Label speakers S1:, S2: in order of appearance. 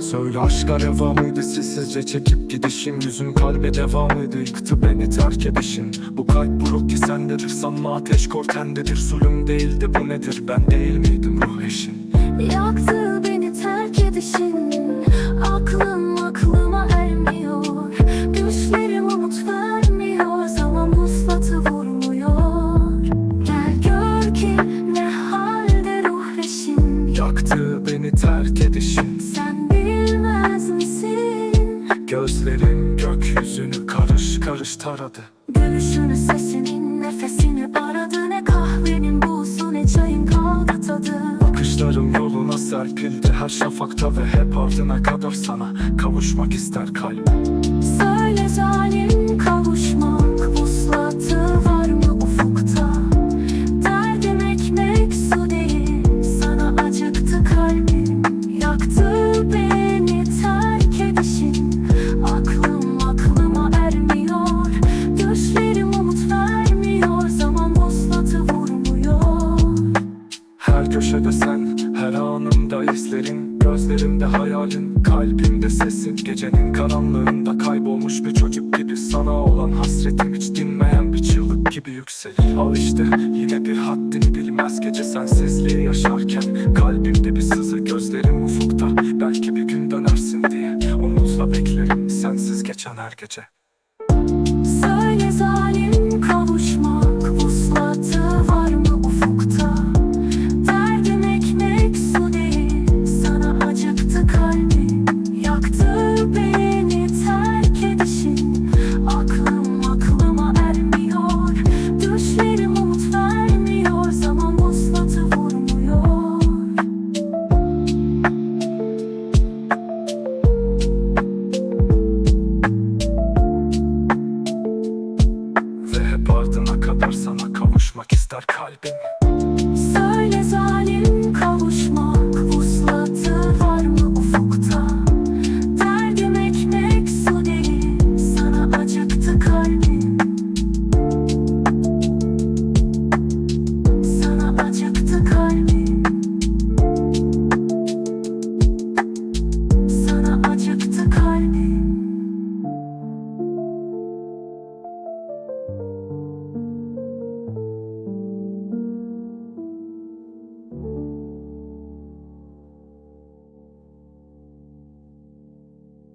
S1: Söyle aşka reva mıydı? Sessizce çekip gidişin Yüzün kalbe devamıydı. Yıktı beni terk edişin. Bu kalp buruk ki sendedir. Sanma ateş kortendedir. Zulüm değildi. Bu nedir? Ben değil miydim ruh eşin?
S2: Yaktı beni terk edişin. Aklım aklıma ermiyor. Düşlerim umut vermiyor. Zaman muslatı vurmuyor. Gel gör ki ne halde ruh eşin.
S1: Yaktı beni terk edişin.
S2: Sen
S1: Gözlerin gökyüzünü karış karış taradı.
S2: Gülüşünü sesinin nefesini aradı. Ne kahvenin buğusu ne çayın kaldı tadı
S1: Bakışlarım yoluna serpildi her şafakta Ve hep ardına kadar sana kavuşmak ister kalp.
S2: Söyle zalim
S1: her anımda izlerin Gözlerimde hayalin, kalbimde sesin Gecenin karanlığında kaybolmuş bir çocuk gibi Sana olan hasretim. Hiç dinmeyen bir çığlık gibi yükselir. Al işte yine bir haddini bilmez. Gece sensizliği yaşarken Kalbimde bir sızı gözlerim ufukta. Belki bir gün dönersin diye umutla beklerim sensiz geçen her gece Konuşmak ister kalbim.